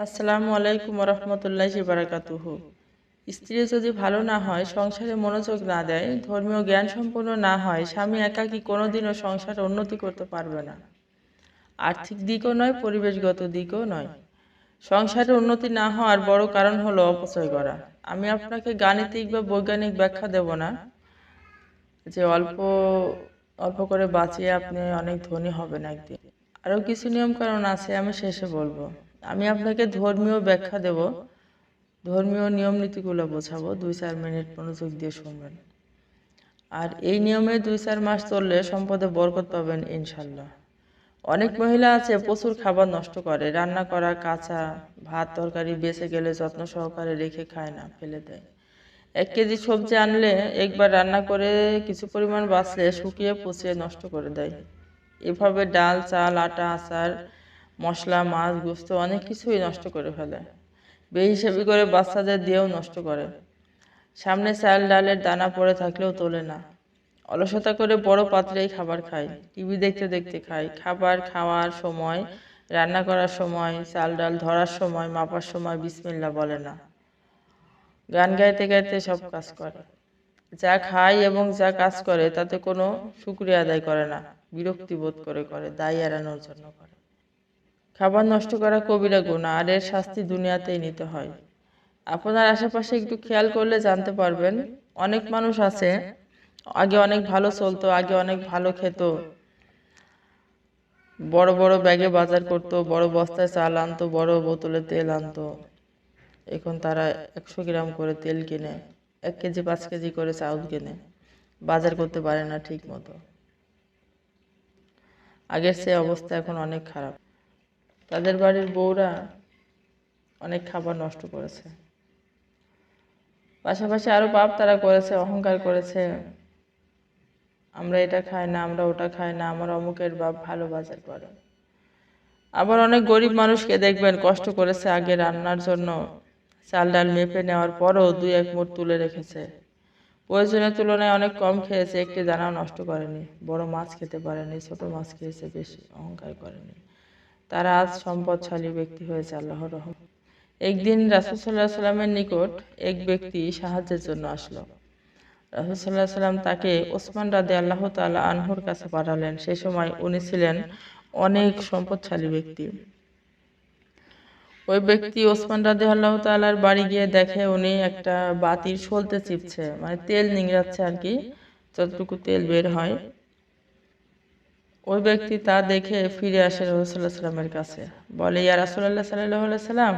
আসসালামু আলাইকুম রহমতুল্লাহ বারাকাতুহ স্ত্রী যদি ভালো না হয়, সংসারে মনোযোগ না দেয়, ধর্মীয় জ্ঞান সম্পন্ন না হয়, স্বামী একাকী কোনোদিনও সংসারে উন্নতি করতে পারবে না। আর্থিক দিকও নয়, পরিবেশগত দিকও নয়। সংসারে উন্নতি না হওয়ার বড় কারণ হলো অপচয় করা। আমি আপনাকে গাণিতিক বা বৈজ্ঞানিক ব্যাখ্যা দেব না, যে অল্প অল্প করে বাঁচিয়ে আপনি অনেক ধনী হবেন একদিন। আরও কিছু নিয়ম কারণ আছে, আমি শেষে বলব। আমি আপনাকে ধর্মীয় ব্যাখ্যা দেব। ধর্মীয় নিয়ম নীতিগুলো বোঝাবো। দুই চার মিনিট মনোযোগ দিয়ে শুনবেন। আর এই নিয়মে দুই চার মাস চললে সম্পদে বরকত পাবেন ইনশাল্লাহ অনেক মহিলা আছে, প্রচুর খাবার নষ্ট করে। রান্না করা, কাঁচা ভাত তরকারি বেঁচে গেলে যত্ন সহকারে রেখে খায় না, ফেলে দেয়। এক কেজি সবজি আনলে একবার রান্না করে কিছু পরিমাণ বাঁচলে শুকিয়ে, পচিয়ে নষ্ট করে দেয়। এভাবে ডাল, চাল, আটা, আচার মশলা, মাছ, গোস্ত অনেক কিছুই নষ্ট করে ফেলে। বেহিসাবি করে বাচ্চাদের দিয়েও নষ্ট করে। সামনে চাল, ডালের দানা পড়ে থাকলেও তোলে না। অলসতা করে বড় পাত্রেই খাবার খায়। টিভি দেখতে দেখতে খায়। খাবার খাওয়ার সময়, রান্না করার সময়, চাল, ডাল ধরার সময়, মাপার সময় বিসমিল্লা বলে না। গান গাইতে গাইতে সব কাজ করে। যা খায় এবং যা কাজ করে তাতে কোনো শুক্রিয়া আদায় করে না। বিরক্তি বোধ করে করে, দায় এড়ানোর জন্য করে। খাবার নষ্ট করা কবিরা গুণা, আর এর শাস্তি দুনিয়াতেই নিতে হয়। আপনার আশেপাশে একটু খেয়াল করলে জানতে পারবেন, অনেক মানুষ আছে, আগে অনেক ভালো চলতো, আগে অনেক ভালো খেত। বড় বড় ব্যাগে বাজার করতো, বড় বস্তায় চাল আনতো, বড় বোতলে তেল আনতো। এখন তারা একশো গ্রাম করে তেল কিনে, এক কেজি, পাঁচ কেজি করে চাউল কিনে, বাজার করতে পারে না ঠিক মতো আগের সে অবস্থা এখন অনেক খারাপ। তাদের বাড়ির বউরা অনেক খাবার নষ্ট করেছে। পাশাপাশি আরও পাপ তারা করেছে, অহংকার করেছে। আমরা এটা খাই না, আমরা ওটা খাই না, আমার অমুকের বাপ ভালো বাজার করে। আবার অনেক গরিব মানুষকে দেখবেন কষ্ট করেছে আগে রান্নার জন্য। চাল ডাল মেপে নেওয়ার পরও দুই এক মুঠ তুলে রেখেছে। প্রয়োজনের তুলনায় অনেক কম খেয়েছে, একটি দানাও নষ্ট করেনি। বড় মাছ খেতে পারেনি, ছোট মাছ খেয়েছে, বেশি অহংকার করেনি। তারা আজ সম্পদশালী ব্যক্তি হয়েছে আল্লাহ রহম একদিন রাসুসাল্লাহ সাল্লামের নিকট এক ব্যক্তি সাহায্যের জন্য আসলো। রাসুসাল্লাহ সাল্লাম তাকে ওসমান রাদে আল্লাহ তাল্লাহ আনহুর কাছে পাঠালেন। সে সময় উনি ছিলেন অনেক সম্পদশালী ব্যক্তি। ওই ব্যক্তি ওসমান রাদে আল্লাহ তাল্লার বাড়ি গিয়ে দেখে উনি একটা বাতির সলতে চিপছে মানে তেল নিংড়াচ্ছে আর কি, যতটুকু তেল বের হয়। ওই ব্যক্তি তা দেখে ফিরে আসে রসুল্লাহ সাল্লামের কাছে। বলে, ইয়া রাসুল্লাহ সাল্লাহ সাল্লাম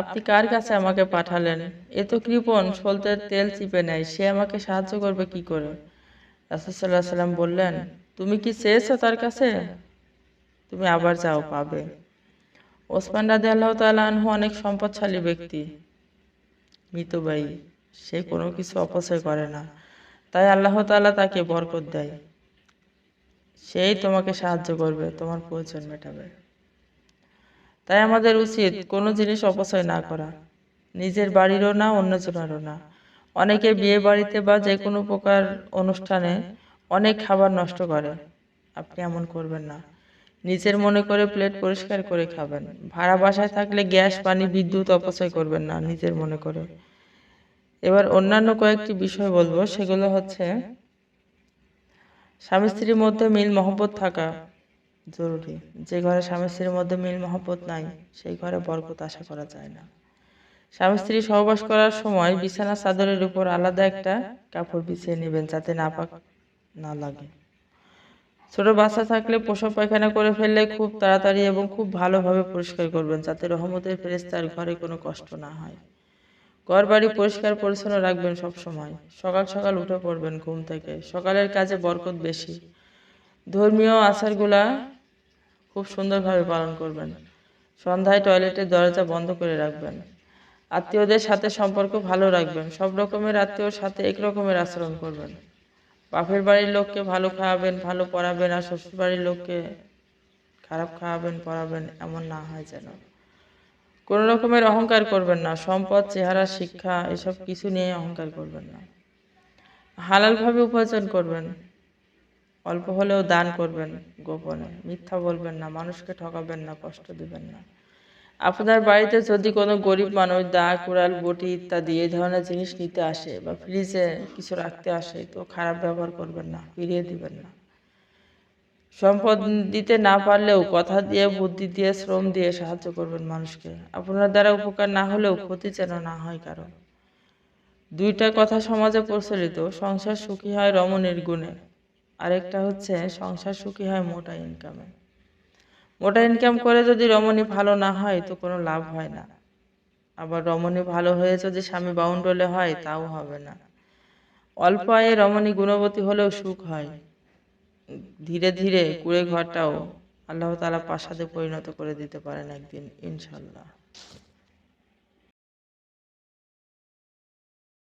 আপনি কার কাছে আমাকে পাঠালেন? এ তো কৃপণ সলতের তেল চিপে নেয় সে আমাকে সাহায্য করবে কি করে? রাসুসাল্লাহ সাল্লাম বললেন, তুমি কি চেয়েছো তার কাছে? তুমি আবার যাও, পাবে। ওসমান রাদে আল্লাহ তালু অনেক সম্পদশালী ব্যক্তি মৃতবায়ী সে কোনো কিছু অপচয় করে না। তাই আল্লাহ তালা তাকে বরকত দেয়। সেই তোমাকে সাহায্য করবে, তোমার প্রয়োজন মেটাবে। তাই আমাদের উচিত কোনো জিনিস অপচয় না করা। নিজের বাড়িরও না, অন্যজনেরও না। অনেকে বিয়ে বাড়িতে বা যে কোনো প্রকার অনুষ্ঠানে অনেক খাবার নষ্ট করে। আপনি এমন করবেন না। নিজের মনে করে প্লেট পরিষ্কার করে খাবেন। ভাড়া বাসায় থাকলে গ্যাস, পানি, বিদ্যুৎ অপচয় করবেন না নিজের মনে করে। এবার অন্যান্য কয়েকটি বিষয় বলব। সেগুলো হচ্ছে স্বামী স্ত্রীর মধ্যে মিল মহব্বত থাকা জরুরি। যে ঘরে স্বামী স্ত্রীর মধ্যে মিল মহব্বত নাই সেই ঘরে বরকত আশা করা যায় না। স্বামী স্ত্রী সহবাস করার সময় বিছানা চাদরের উপর আলাদা একটা কাপড় বিছিয়ে নেবেন যাতে নাপাক না লাগে। ছোট বাচ্চা থাকলে পোষা পায়খানা করে ফেললে খুব তাড়াতাড়ি এবং খুব ভালোভাবে পরিষ্কার করবেন যাতে রহমতের ফেরেস্তার ঘরে কোনো কষ্ট না হয়। ঘর বাড়ি পরিষ্কার পরিচ্ছন্ন রাখবেন সব সময় সকাল সকাল উঠে পড়বেন ঘুম থেকে। সকালের কাজে বরকত বেশি। ধর্মীয় আচারগুলা খুব সুন্দরভাবে পালন করবেন। সন্ধ্যায় টয়লেটের দরজা বন্ধ করে রাখবেন। আত্মীয়দের সাথে সম্পর্ক ভালো রাখবেন। সব রকমের আত্মীয়র সাথে এক রকমের আচরণ করবেন। বাপের বাড়ির লোককে ভালো খাওয়াবেন, ভালো পড়াবেন আর শ্বশুর বাড়ির লোককে খারাপ খাওয়াবেন, পড়াবেন এমন না হয় যেন। কোনো রকমের অহংকার করবেন না, সম্পদ, চেহারা, শিক্ষা, এসব কিছু নিয়ে অহংকার করবেন না। হালালভাবে উপার্জন করবেন, অল্প হলেও দান করবেন গোপনে। মিথ্যা বলবেন না, মানুষকে ঠকাবেন না, কষ্ট দিবেন না। আপনার বাড়িতে যদি কোনো গরিব মানুষ দা কুড়াল, বটি ইত্যাদি এই ধরনের জিনিস নিতে আসে বা ফ্রিজে কিছু রাখতে আসে, তো খারাপ ব্যবহার করবেন না, ফিরিয়ে দিবেন না। সম্পদ দিতে না পারলেও কথা দিয়ে, বুদ্ধি দিয়ে, শ্রম দিয়ে সাহায্য করবেন মানুষকে। আপনার দ্বারা উপকার না হলেও ক্ষতি যেন না হয় কারও। দুইটা কথা সমাজে প্রচলিত, সংসার সুখী হয় রমণীর গুণে। আরেকটা হচ্ছে, সংসার সুখী হয় মোটা ইনকামে মোটা ইনকাম করে যদি রমণী ভালো না হয়, তো কোনো লাভ হয় না। আবার রমণী ভালো হয়ে যদি স্বামী বাউন্ডলে হয়, তাও হবে না। অল্প আয়ে রমণী গুণবতী হলেও সুখ হয়। ধীরে ধীরে কুড়ে ঘরটাও আল্লাহ তালা প্রাসাদে পরিণত করে দিতে পারেন একদিন ইনশাল্লাহ